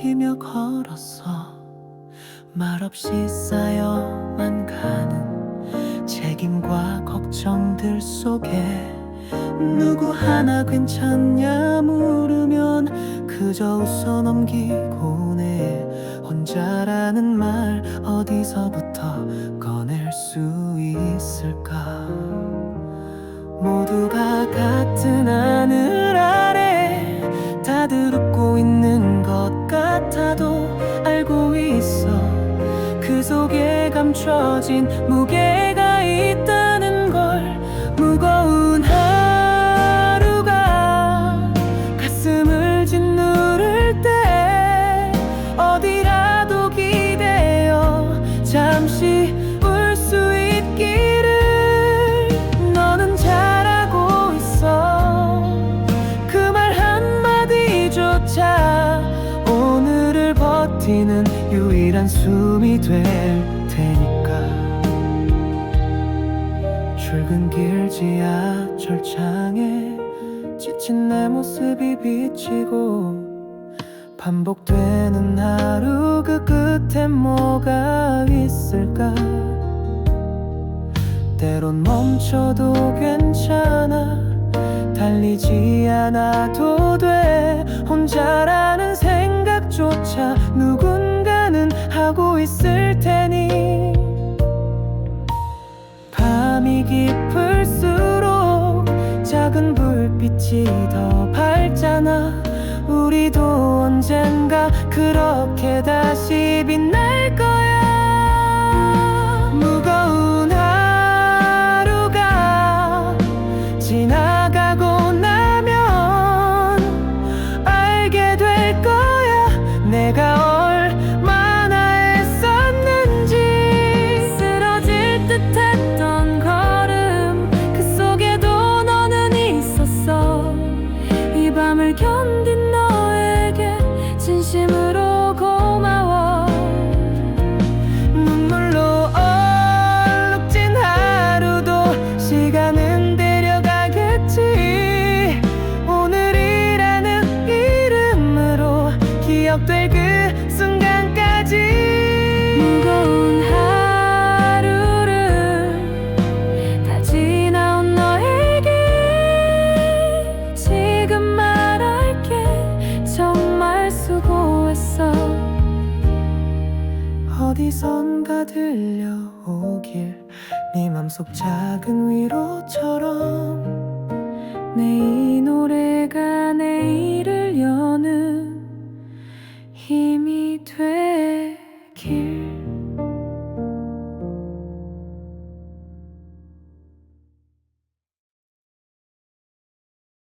삼키며 걸었어. 말없이 쌓여만 가는 책임과 걱정들 속에 누구 하나 괜찮냐 물으면 그저 웃어 넘기고 내 혼자라는 말 어디서부터 그 속에 감춰진 무게가 있다는 걸 무거운 하루가 가슴을 짓누를 때 어디라도 기대어 잠시 울 수 있기를 너는 잘하고 있어. 그 말 한마디조차 오늘을 버티는 유일한 숨이 될 테니까. 출근길 지하철 창에 지친 내 모습이 비치고 반복되는 하루 그 끝에 뭐가 있을까? 때론 멈춰도 괜찮아. 달리지 않아도 돼. 혼자라는 생각조차 누군가는 하고 있을 테니 밤이 깊을수록 작은 불빛이 더 밝잖아. 우리도 언젠가 그렇게 다시 빛날 이 밤을 견딘 너에게 진심으 어디선가 들려오길 네 맘속 작은 위로처럼 내 이 노래가 내